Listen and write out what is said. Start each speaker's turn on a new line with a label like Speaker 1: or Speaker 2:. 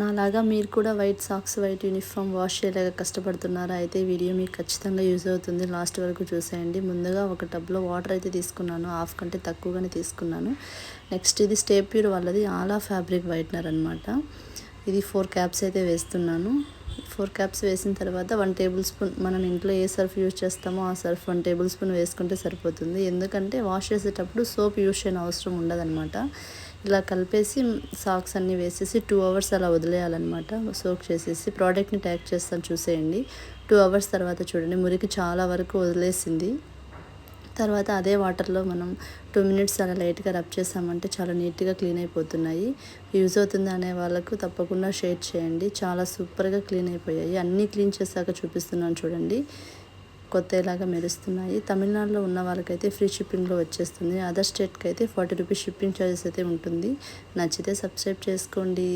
Speaker 1: నాలాగా మీరు కూడా white socks white uniform wash చేయలేక కష్టపడుతున్నారా? అయితే వీడియో మీకు ఖచ్చితంగా యూజ్ అవుతుంది. లాస్ట్ వరకు చూసేయండి. ముందుగా ఒక టబ్లో వాటర్ అయితే తీసుకున్నాను. హాఫ్ కంటే తక్కువగానే తీసుకున్నాను. నెక్స్ట్ ఇది స్టే ప్యూర్ వాళ్ళది. ఆలా ఫ్యాబ్రిక్ వైట్నర్ అనమాట ఇది ఫోర్ క్యాప్స్ అయితే వేస్తున్నాను. ఫోర్ క్యాప్స్ వేసిన తర్వాత వన్ టేబుల్ స్పూన్ మనం ఇంట్లో ఏ సర్ఫ్ యూజ్ చేస్తామో ఆ సర్ఫ్ వన్ టేబుల్ స్పూన్ వేసుకుంటే సరిపోతుంది. ఎందుకంటే వాష్ చేసేటప్పుడు సోప్ యూజ్ చేయని అవసరం ఉండదన్నమాట. ఇలా కలిపేసి సాక్స్ అన్నీ వేసేసి టూ అవర్స్ అలా వదిలేయాలన్నమాట. సోక్ చేసేసి ప్రోడక్ట్ని ట్యాక్ చేస్తాను చూసేయండి. టూ అవర్స్ తర్వాత చూడండి మురికి చాలా వరకు వదిలేసింది. తర్వాత అదే వాటర్లో మనం టూ మినిట్స్ అలా లైట్గా రబ్ చేసామంటే చాలా నీట్గా క్లీన్ అయిపోతున్నాయి. యూజ్ అవుతుంది అనే వాళ్ళకు తప్పకుండా షేర్ చేయండి. చాలా సూపర్గా క్లీన్ అయిపోయాయి. అన్నీ క్లీన్ చేశాక చూపిస్తున్నాను చూడండి. కొత్త ఇలాగా మెరుస్తున్నాయి. తమిళనాడులో ఉన్న వాళ్ళకైతే ఫ్రీ షిప్పింగ్లో వచ్చేస్తుంది. అదర్ స్టేట్కి అయితే ఫార్టీ రూపీస్ షిప్పింగ్ ఛార్జెస్ అయితే ఉంటుంది. నచ్చితే సబ్స్క్రైబ్ చేసుకోండి.